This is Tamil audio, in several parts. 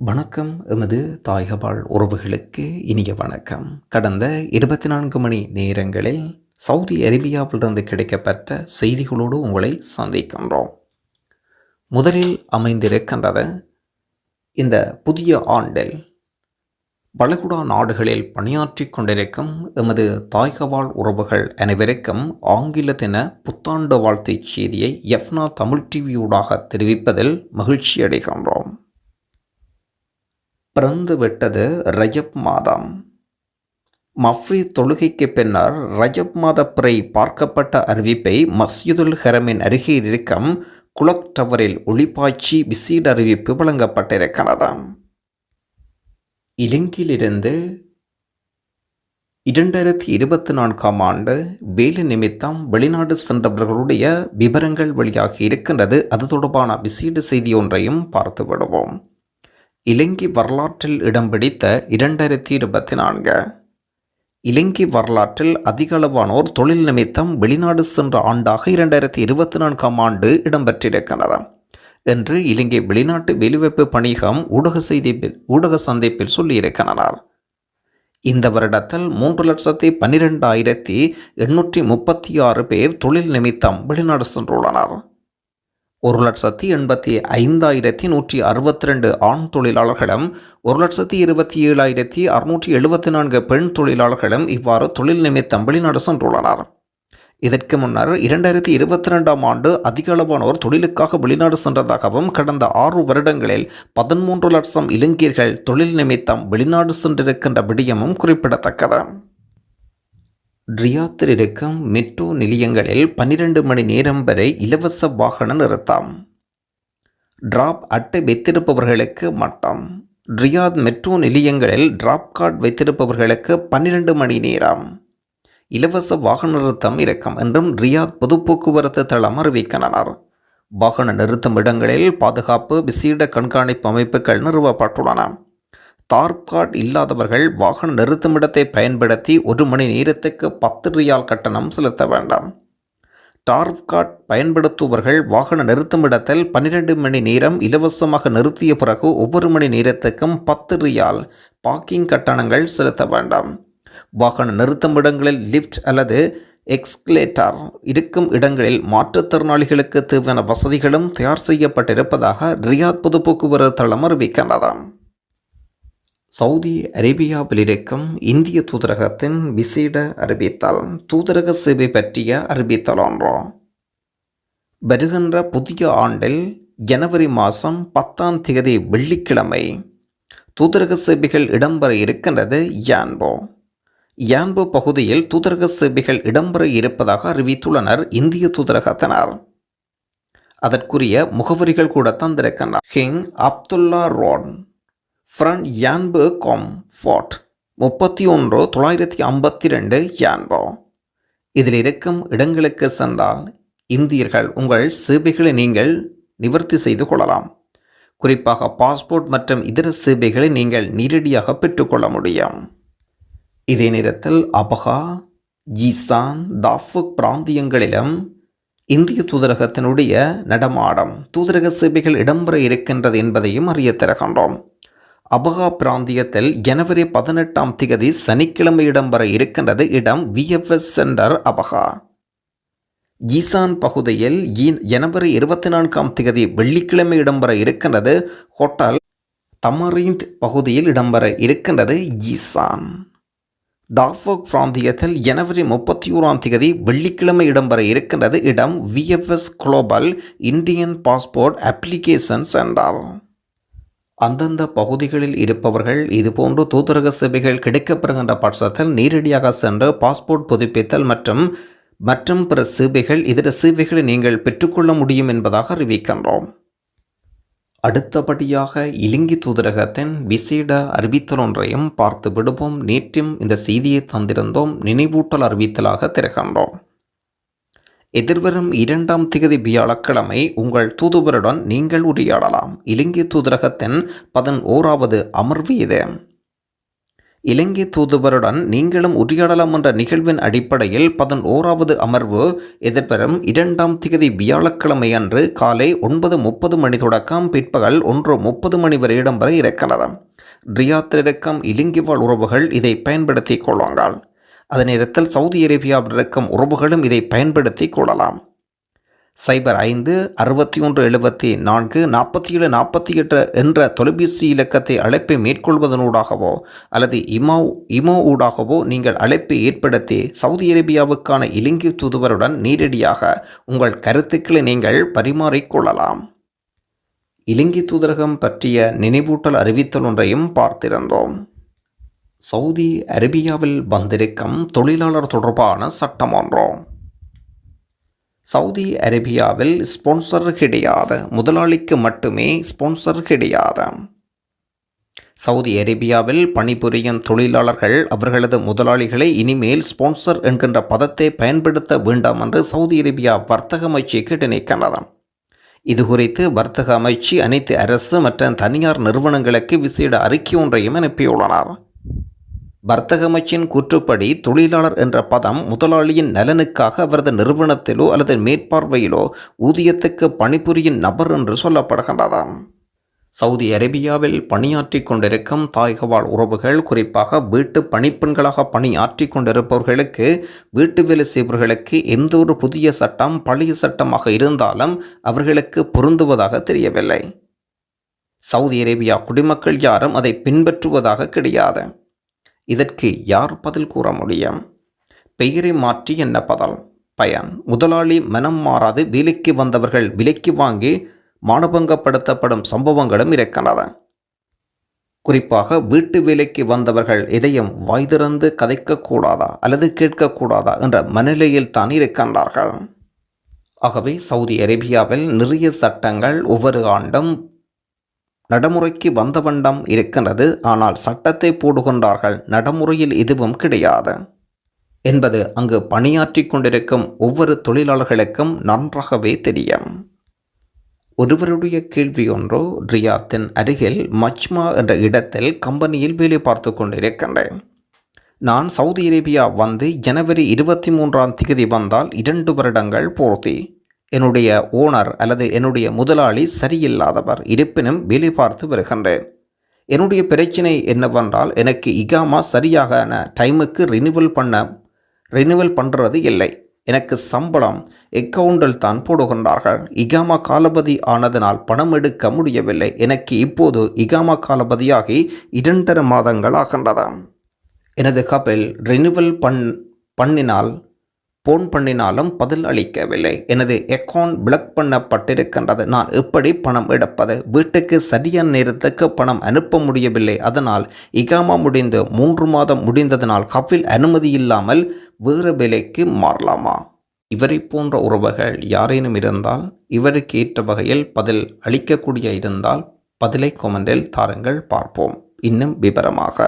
வணக்கம். எமது தாயகபாள் உறவுகளுக்கு இனிய வணக்கம். கடந்த இருபத்தி நான்கு மணி நேரங்களில் சவுதி அரேபியாவிலிருந்து கிடைக்கப்பட்ட செய்திகளோடு உங்களை சந்திக்கின்றோம். முதலில் அமைந்திருக்கின்றது இந்த புதிய ஆண்டில் வளைகுடா நாடுகளில் பணியாற்றிக் கொண்டிருக்கும் எமது தாய்கவாழ் உறவுகள் அனைவருக்கும் ஆங்கில தின புத்தாண்டு வாழ்த்துச் செய்தியை எஃப்னா தமிழ் டிவியூடாக தெரிவிப்பதில் மகிழ்ச்சி அடைகின்றோம் பிறந்து விட்டது ரஜப் மாதம். மஃப்ரி தொழுகைக்கு பின்னர் ரஜப் மாத பிறை பார்க்கப்பட்ட அறிவிப்பை மஸ்ஜிதுல் ஹரமின் அருகே இருக்கும் குலக் டவரில் ஒளிப்பாய்ச்சி விசீட அறிவிப்பு வழங்கப்பட்டிருக்கிறது. இலங்கையிலிருந்து இரண்டாயிரத்தி இருபத்தி நான்காம் ஆண்டு வேலை நிமித்தம் வெளிநாடு சென்றவர்களுடைய விவரங்கள் வெளியாகி இருக்கின்றது. அது தொடர்பான விசேட செய்தி ஒன்றையும் பார்த்து விடுவோம் இலங்கை வரலாற்றில் இடம் பிடித்த இரண்டாயிரத்தி இருபத்தி நான்கு. இலங்கை வரலாற்றில் அதிகளவானோர் தொழில் நிமித்தம் வெளிநாடு சென்ற ஆண்டாக இரண்டாயிரத்தி இருபத்தி நான்காம் ஆண்டு இடம்பெற்றிருக்கிறது என்று இலங்கை வெளிநாட்டு வேலைவாய்ப்பு பணியகம் ஊடக செய்தி ஊடக சந்திப்பில் சொல்லியிருக்கின்றனர். இந்த வருடத்தில் மூன்று லட்சத்தி பன்னிரெண்டாயிரத்தி எண்ணூற்றி முப்பத்தி ஆறு பேர் தொழில் நிமித்தம் வெளிநாடு சென்றுள்ளனர். ஒரு லட்சத்தி எண்பத்தி ஐந்தாயிரத்தி நூற்றி அறுபத்தி ரெண்டு ஆண் தொழிலாளர்களும் ஒரு லட்சத்தி இருபத்தி ஏழாயிரத்தி அறுநூற்றி எழுபத்தி நான்கு பெண் தொழிலாளர்களும் இவ்வாறு தொழில் நிமித்தம் வெளிநாடு சென்றுள்ளனர். இதற்கு முன்னர் இரண்டாயிரத்தி இருபத்தி ரெண்டாம் ஆண்டு அதிக அளவானோர் தொழிலுக்காக வெளிநாடு சென்றதாகவும் கடந்த ஆறு வருடங்களில் பதிமூன்று லட்சம் இளைஞர்கள் தொழில் நிமித்தம் வெளிநாடு சென்றிருக்கின்ற விடயமும் குறிப்பிடத்தக்கது. ரியாத்தில் இருக்கும் மெட்ரோ நிலையங்களில் பன்னிரண்டு மணி நேரம் வரை இலவச வாகன நிறுத்தம். டிராப் அட்டை வைத்திருப்பவர்களுக்கு மட்டம். ரியாத் மெட்ரோ நிலையங்களில் டிராப் கார்டு வைத்திருப்பவர்களுக்கு பன்னிரண்டு மணி நேரம். இலவச வாகன நிறுத்தம் இருக்கும் என்றும் ரியாத் பொது போக்குவரத்து தளம் அறிவிக்கின்றனர். வாகன நிறுத்தும் இடங்களில் பாதுகாப்பு விசேட கண்காணிப்பு அமைப்புகள் நிறுவப்பட்டுள்ளன. தார்ப் இல்லாதவர்கள் வாகன நிறுத்துமிடத்தை பயன்படுத்தி ஒரு மணி நேரத்துக்கு பத்து ரியால் கட்டணம் செலுத்த வேண்டாம். டார்ப் கார்டு பயன்படுத்துபவர்கள் வாகன நிறுத்துமிடத்தில் பன்னிரெண்டு மணி நேரம் இலவசமாக நிறுத்திய பிறகு ஒவ்வொரு மணி நேரத்துக்கும் பத்து ரியால் பார்க்கிங் கட்டணங்கள் செலுத்த வேண்டாம். வாகன நிறுத்துமிடங்களில் லிஃப்ட் அல்லது எக்ஸ்கலேட்டர் இருக்கும் இடங்களில் மாற்றுத்திறனாளிகளுக்கு தேவையான வசதிகளும் தயார் செய்யப்பட்டிருப்பதாக ரியாத் பொது போக்குவரத்து தளம் அறிவிக்கின்றதாம். சவுதி அரேபியாவில் இருக்கும் இந்திய தூதரகத்தின் விசேட அறிவித்தல் தூதரக சேவை பற்றிய அறிவித்தல் ஒன்றோ. வருகின்ற புதிய ஆண்டில் ஜனவரி மாதம் பத்தாம் தேதி வெள்ளிக்கிழமை தூதரக சேவைகள் இடம்பெற இருக்கின்றது யான்போ. யான்போ பகுதியில் தூதரக சேவைகள் இடம்பெற இருப்பதாக அறிவித்துள்ளனர் இந்திய தூதரகத்தினர். அதற்குரிய முகவரிகள் கூட தந்திருக்கின்றனர் King Abdullah Road. Front Yanbu com ஃபார்ட் முப்பத்தி ஒன்று தொள்ளாயிரத்தி ஐம்பத்தி ரெண்டு யான்போ இதில் இருக்கும் இடங்களுக்கு சென்றால் இந்தியர்கள் உங்கள் சேவைகளை நீங்கள் நிவர்த்தி செய்து கொள்ளலாம். குறிப்பாக பாஸ்போர்ட் மற்றும் இதர சேவைகளை நீங்கள் நேரடியாக பெற்றுக்கொள்ள முடியும். இதே நேரத்தில் அபகா ஈசான் தாஃபுக் பிராந்தியங்களிலும் இந்திய தூதரகத்தினுடைய நடமாடம் தூதரக சேவைகள் இடம்பெற இருக்கின்றது என்பதையும் அறிய தருகின்றோம். அபகா பிராந்தியத்தில் ஜனவரி பதினெட்டாம் திகதி சனிக்கிழமை இடம்பெற இருக்கின்றது இடம் விஎஃப்எஸ் சென்டர் அபகா. ஈசான் பகுதியில் ஜனவரி இருபத்தி நான்காம் திகதி வெள்ளிக்கிழமை இடம்பெற இருக்கின்றது ஹோட்டல் தமரீண்ட் பகுதியில் இடம்பெற இருக்கின்றது ஈசான். டாஃபோக் பிராந்தியத்தில் ஜனவரி முப்பத்தி ஓராம் தேதி வெள்ளிக்கிழமை இடம்பெற இருக்கின்றது இடம் VFS Global Indian passport application centre அந்தந்த பகுதிகளில் இருப்பவர்கள் இதுபோன்று தூதரக சேவைகள் கிடைக்கப்பெறுகின்ற பட்சத்தில் நேரடியாக சென்று பாஸ்போர்ட் புதுப்பித்தல் மற்றும் மற்றும் பிற சேவைகள் இதர சேவைகளை நீங்கள் பெற்றுக்கொள்ள முடியும் என்பதாக அறிவிக்கின்றோம். அடுத்தபடியாக இலங்கை தூதரகத்தின் விசேட அறிவித்தல் ஒன்றையும் பார்த்து விடுவோம் நேற்றும் இந்த செய்தியை தந்திருந்தோம். நினைவூட்டல் அறிவித்தலாக திறக்கின்றோம் எதிர்வரும் இரண்டாம் திகதி வியாழக்கிழமை உங்கள் தூதுவருடன் நீங்கள் உரையாடலாம். இலங்கை தூதரகத்தின் பதினோராவது அமர்வு இது. இலங்கை தூதுவருடன் நீங்களும் உரையாடலாம் என்ற நிகழ்வின் அடிப்படையில் பதினோராவது அமர்வு எதிர்வரும் இரண்டாம் திகதி வியாழக்கிழமை அன்று காலை ஒன்பது முப்பது மணி தொடக்கம் பிற்பகல் ஒன்று முப்பது மணி வரை இடம்பெற இருக்கிறது. ரியாத்தில் இலங்கை வாழ் உறவுகள் இதை பயன்படுத்திக் கொள்வாங்கள் அதே நேரத்தில் சவுதி அரேபியாவில் இருக்கும் உறவுகளும் இதை பயன்படுத்திக் கொள்ளலாம். சைபர் ஐந்து அறுபத்தி ஒன்று எழுபத்தி நான்கு நாற்பத்தி ஏழு நாற்பத்தி எட்டு என்ற தொலைபேசி இலக்கத்தை அழைப்பை மேற்கொள்வதனூடாகவோ அல்லது இமோ இமோ ஊடாகவோ நீங்கள் அழைப்பை ஏற்படுத்தி சவுதி அரேபியாவுக்கான இலங்கை தூதுவருடன் நேரடியாக உங்கள் கருத்துக்களை நீங்கள் பரிமாறிக்கொள்ளலாம் இலங்கை தூதரகம் பற்றிய நினைவூட்டல் அறிவித்தல் ஒன்றையும் பார்த்திருந்தோம். சவுதி அரேபியாவில் வந்திருக்கும் தொழிலாளர் தொடர்பான சட்டமன்றம் சவுதி அரேபியாவில் ஸ்பான்சர் கிடையாது. முதலாளிக்கு மட்டுமே ஸ்பான்சர் கிடையாது. சவுதி அரேபியாவில் பணிபுரியும் தொழிலாளர்கள் அவர்களது முதலாளிகளை இனிமேல் ஸ்பான்சர் என்கின்ற பதத்தை பயன்படுத்த வேண்டாம் என்று சவுதி அரேபியா வர்த்தக அமைச்சு கேட்டு இது குறித்து வர்த்தக அமைச்சு அனைத்து அரசு மற்றும் தனியார் நிறுவனங்களுக்கு விசேட அறிக்கை ஒன்றையும் அனுப்பியுள்ளனர். வர்த்தக அமைச்சின் கூற்றுப்படி தொழிலாளர் என்ற பதம் முதலாளியின் நலனுக்காக அவரது நிறுவனத்திலோ அல்லது மேற்பார்வையிலோ ஊதியத்துக்கு பணிபுரியும் நபர் என்று சொல்லப்படுகின்றதாம். சவுதி அரேபியாவில் பணியாற்றி கொண்டிருக்கும் தாய்கவால் உறவுகள் குறிப்பாக வீட்டு பணிப்பெண்களாக பணியாற்றி கொண்டிருப்பவர்களுக்கு வீட்டு வேலை செய்பவர்களுக்கு எந்த ஒரு புதிய சட்டம் பழைய சட்டமாக இருந்தாலும் அவர்களுக்கு பொருந்துவதாக தெரியவில்லை. சவுதி அரேபியா குடிமக்கள் யாரும் அதை பின்பற்றுவதாக கிடையாது. இதற்கு யார் பதில் கூற முடியும்? பெயரை மாற்றி என்ன பதல்? பயன். முதலாளி மனம் மாறாது வேலைக்கு வந்தவர்கள் விலைக்கு வாங்கி மானபங்கப்படுத்தப்படும் சம்பவங்களும் இருக்கின்றன. குறிப்பாக வீட்டு வேலைக்கு வந்தவர்கள் இதயம் வாய் திறந்து கதைக்கக்கூடாதா அல்லது கேட்கக்கூடாதா என்ற மனநிலையில் தான் இருக்கின்றார்கள். ஆகவே சவுதி அரேபியாவில் நிறைய சட்டங்கள் ஒவ்வொரு ஆண்டும் நடைமுறைக்கு வந்த வண்டம் இருக்கின்றது. ஆனால் சட்டத்தை போடுகின்றார்கள். நடைமுறையில் எதுவும் கிடையாது. என்பது அங்கு பணியாற்றி கொண்டிருக்கும் ஒவ்வொரு தொழிலாளர்களுக்கும் நன்றாகவே தெரியும். ஒருவருடைய கேள்வி ஒன்றோ ரியாத்தின் அருகில் மச்மா என்ற இடத்தில் கம்பெனியில் வேலை பார்த்து கொண்டிருக்கின்றேன். நான் சவுதி அரேபியா வந்து ஜனவரி இருபத்தி மூன்றாம் தேதி வந்தால் இரண்டு வருடங்கள் பூர்த்தி. என்னுடைய ஓனர் அல்லது என்னுடைய முதலாளி சரியில்லாதவர் இருப்பினும் வேலை பார்த்து வருகின்றேன். என்னுடைய பிரச்சனை என்னவென்றால் எனக்கு இகாமா சரியாக டைமுக்கு ரினிவல் பண்ண ரினிவல் பண்ணுறது இல்லை. எனக்கு சம்பளம் அக்கவுண்டில் தான் போடுகின்றார்கள். இகாமா காலபதி ஆனதனால் பணம் எடுக்க முடியவில்லை. எனக்கு இப்போது இகாமா காலபதியாகி இரண்டரை மாதங்கள் ஆகின்றதாம். எனது கபில் ரினிவல் பண் பண்ணினால் போன் பண்ணினாலும் பதில் அளிக்கவில்லை. எனது அக்கௌண்ட் பிளாக் பண்ணப்பட்டிருக்கின்றது. நான் எப்படி பணம் எடுப்பது? வீட்டுக்கு சரியான நேரத்துக்கு பணம் அனுப்ப முடியவில்லை. அதனால் இகாமா முடிந்து மூன்று மாதம் முடிந்ததனால் கபில் அனுமதி இல்லாமல் வேறு வேலைக்கு மாறலாமா? இவரை போன்ற உறவுகள் யாரேனும் இருந்தால் இவருக்கு ஏற்ற வகையில் பதில் அளிக்கக்கூடிய இருந்தால் பதிலை கொமெண்டில் தாருங்கள். பார்ப்போம். இன்னும் விவரமாக.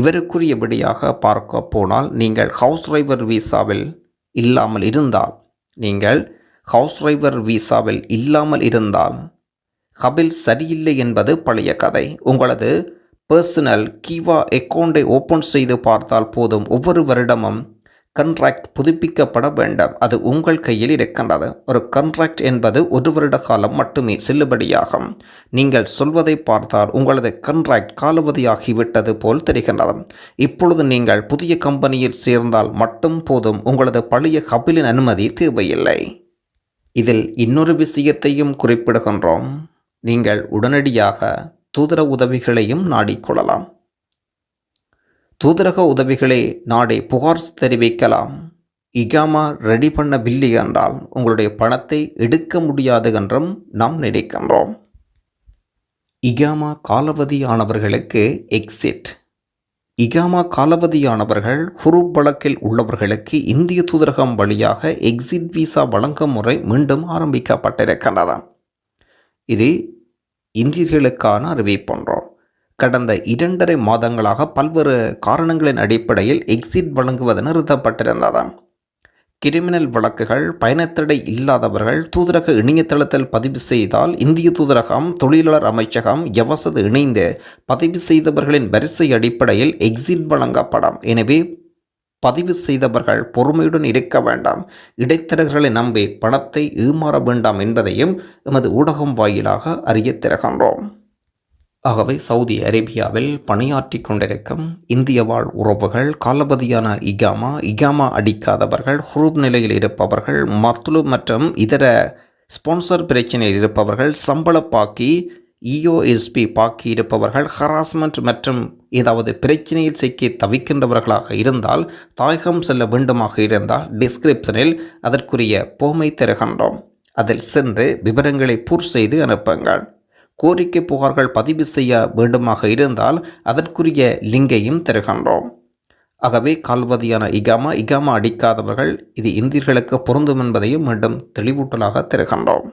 இவருக்குரியபடியாக பார்க்க போனால் நீங்கள் ஹவுஸ் டிரைவர் வீசாவில் இல்லாமல் இருந்தால் நீங்கள் ஹவுஸ் டிரைவர் வீசாவில் இல்லாமல் இருந்தால் ஹபில் சரியில்லை என்பது பழைய கதை. உங்களது பர்சனல் கீவா அக்கௌண்டை ஓப்பன் செய்து பார்த்தால் போதும். ஒவ்வொரு வருடமும் கண்ட்ராக்ட் புதுப்பிக்கப்பட வேண்டும். அது உங்கள் கையில் இருக்கின்றது. ஒரு கண்ட்ராக்ட் என்பது ஒரு வருட காலம் மட்டுமே செல்லுபடியாகும். நீங்கள் சொல்வதை பார்த்தால் உங்களது கண்ட்ராக்ட் காலாவதியாகிவிட்டது போல் தெரிகின்றது. இப்பொழுது நீங்கள் புதிய கம்பெனியில் சேர்ந்தால் மட்டும் போதும் உங்களது பழைய கபிலின் அனுமதி தேவையில்லை. இதில் இன்னொரு விஷயத்தையும் குறிப்பிடுகின்றோம். நீங்கள் உடனடியாக தூதர உதவிகளையும் நாடிக்கொள்ளலாம் தூதரக உதவிகளை நாடே புகார் தெரிவிக்கலாம். இகாமா ரெடி பண்ணவில்லை என்றால் உங்களுடைய பணத்தை எடுக்க முடியாது என்றும் நாம் நினைக்கின்றோம். இகாமா காலவதியானவர்களுக்கு எக்ஸிட் இகாமா காலவதியானவர்கள் ஹுரூப் வழக்கில் உள்ளவர்களுக்கு இந்திய தூதரகம் வழியாக எக்ஸிட் விசா வழங்கும் முறை மீண்டும் ஆரம்பிக்கப்பட்டிருக்கின்றது இது இந்தியர்களுக்கான அறிவிப்பொன்றோம் கடந்த இரண்டரை மாதங்களாக பல்வேறு காரணங்களின் அடிப்படையில் எக்ஸிட் வழங்குவது நிறுத்தப்பட்டிருந்ததாம் கிரிமினல் வழக்குகள் பயணத்தடை இல்லாதவர்கள் தூதரக இணையதளத்தில் பதிவு செய்தால் இந்திய தூதரகம் தொழிலாளர் அமைச்சகம் எவசது இணைந்து பதிவு செய்தவர்களின் வரிசை அடிப்படையில் எக்ஸிட் வழங்கப்படும். எனவே பதிவு செய்தவர்கள் பொறுமையுடன் இருக்க வேண்டாம். இடைத்தரகர்களை நம்பி பணத்தை ஏமாற வேண்டாம் என்பதையும் எமது ஊடகம் வாயிலாக அறியத் தருகின்றோம் ஆகவே சவுதி அரேபியாவில் பணியாற்றி கொண்டிருக்கும் இந்திய வாழ் உறவுகள் காலபதியான இகாமா இகாமா அடிக்காதவர்கள் ஹுரூப் நிலையில் இருப்பவர்கள் மத்துலு மற்றும் இதர ஸ்பான்சர் பிரச்சனையில் இருப்பவர்கள் சம்பள பாக்கி இஓஎஸ்பி பாக்கி இருப்பவர்கள் ஹராஸ்மெண்ட் மற்றும் ஏதாவது பிரச்சனையில் சிக்கி தவிக்கின்றவர்களாக இருந்தால் தாயகம் செல்ல வேண்டுமாக இருந்தால் டிஸ்கிரிப்ஷனில் அதற்குரிய போமை தருகின்றோம் அதில் சென்று விவரங்களை பூர் செய்து அனுப்புங்கள். கோரிக்கை புகார்கள் பதிவு செய்ய வேண்டுமாக இருந்தால் அதற்குரிய லிங்கையும் தருகின்றோம். ஆகவே கால்வதியான இகாமா இகாமா அடிக்காதவர்கள் இது இந்தியர்களுக்கு பொருந்தும் என்பதையும் மீண்டும் தெளிவூட்டலாக தருகின்றோம்.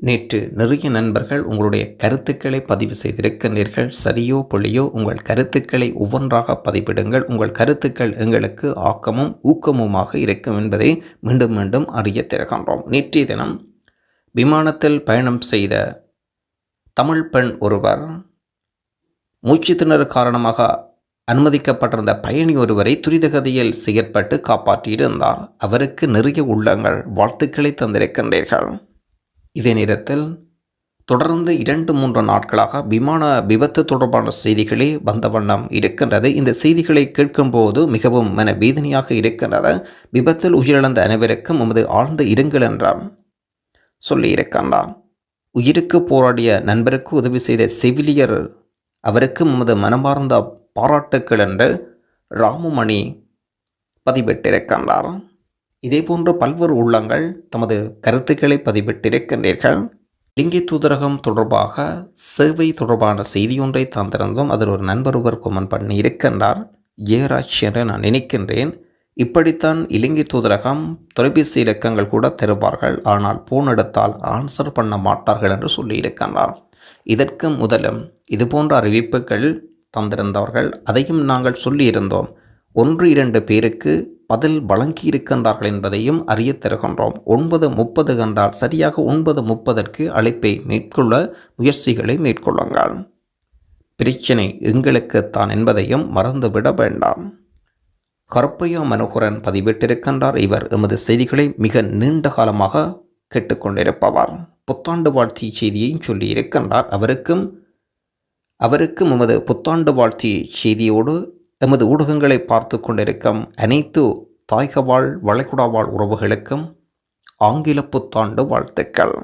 நேற்று நிறைய நண்பர்கள் உங்களுடைய கருத்துக்களை பதிவு செய்திருக்கின்றீர்கள். சரியோ பொழியோ உங்கள் கருத்துக்களை ஒவ்வொன்றாக பதிவிடுங்கள். உங்கள் கருத்துக்கள் எங்களுக்கு ஆக்கமும் ஊக்கமுமாக இருக்கும் என்பதை மீண்டும் மீண்டும் அறிய தருகின்றோம். நேற்றைய தினம் விமானத்தில் பயணம் செய்த தமிழ் பெண் ஒருவர் மூச்சு திணறு காரணமாக அனுமதிக்கப்பட்டிருந்த பயணி ஒருவரை துரிதகதியில் செயற்பட்டு காப்பாற்றியிருந்தார். அவருக்கு நிறைய உள்ளங்கள் வாழ்த்துக்களை தந்திருக்கின்றீர்கள். இதே நேரத்தில் தொடர்ந்து இரண்டு மூன்று நாட்களாக விமான விபத்து தொடர்பான செய்திகளே வந்த வண்ணம் இருக்கின்றது. இந்த செய்திகளை கேட்கும்போது மிகவும் மன வேதனையாக இருக்கின்றது. விபத்தில் உயிரிழந்த அனைவருக்கும் உமது ஆழ்ந்த இருங்கள் என்றாம் சொல்லியிருக்கின்றான் உயிருக்கு போராடிய நண்பருக்கு உதவி செய்த செவிலியர் அவருக்கு நமது மனமார்ந்த பாராட்டுக்கள் என்று ராமமணி பதிவிட்டிருக்கின்றார். இதேபோன்று பல்வேறு உள்ளங்கள் தமது கருத்துக்களை பதிவிட்டிருக்கின்றீர்கள். இலங்கை தூதரகம் தொடர்பாக சேவை தொடர்பான செய்தி ஒன்றை தந்திருந்தோம் அதில் ஒரு நண்பர் ஒருவர் கொமன் பண்ணி இருக்கின்றார் ஜெயராஜ் என்று நான் நினைக்கின்றேன். இப்படித்தான் இலங்கை தூதரகம் தொலைபேசி இலக்கங்கள் கூட தருவார்கள். ஆனால் போன் எடுத்தால் ஆன்சர் பண்ண மாட்டார்கள் என்று சொல்லியிருக்கின்றார் இதற்கு முதலும் இதுபோன்ற அறிவிப்புகள் தந்திருந்தவர்கள் அதையும் நாங்கள் சொல்லியிருந்தோம் ஒன்று இரண்டு பேருக்கு பதில் வழங்கியிருக்கின்றார்கள் என்பதையும் அறிய தருகின்றோம். ஒன்பது முப்பது என்றால் சரியாக ஒன்பது முப்பதற்கு அழைப்பை மேற்கொள்ள முயற்சிகளை மேற்கொள்ளுங்கள். பிரச்சனை எங்களுக்குத்தான் என்பதையும் மறந்துவிட வேண்டாம். கருப்பையா மனோகரன் பதிவிட்டிருக்கின்றார். இவர் எமது செய்திகளை மிக நீண்ட காலமாக கேட்டுக்கொண்டிருப்பவர். புத்தாண்டு வாழ்த்தி செய்தியையும் சொல்லியிருக்கின்றார். அவருக்கும் அவருக்கும் எமது புத்தாண்டு வாழ்த்தி செய்தியோடு எமது ஊடகங்களை பார்த்து கொண்டிருக்கும் அனைத்து தாய்கவாழ் வளைகுடாவாழ் உறவுகளுக்கும் ஆங்கில புத்தாண்டு வாழ்த்துக்கள்.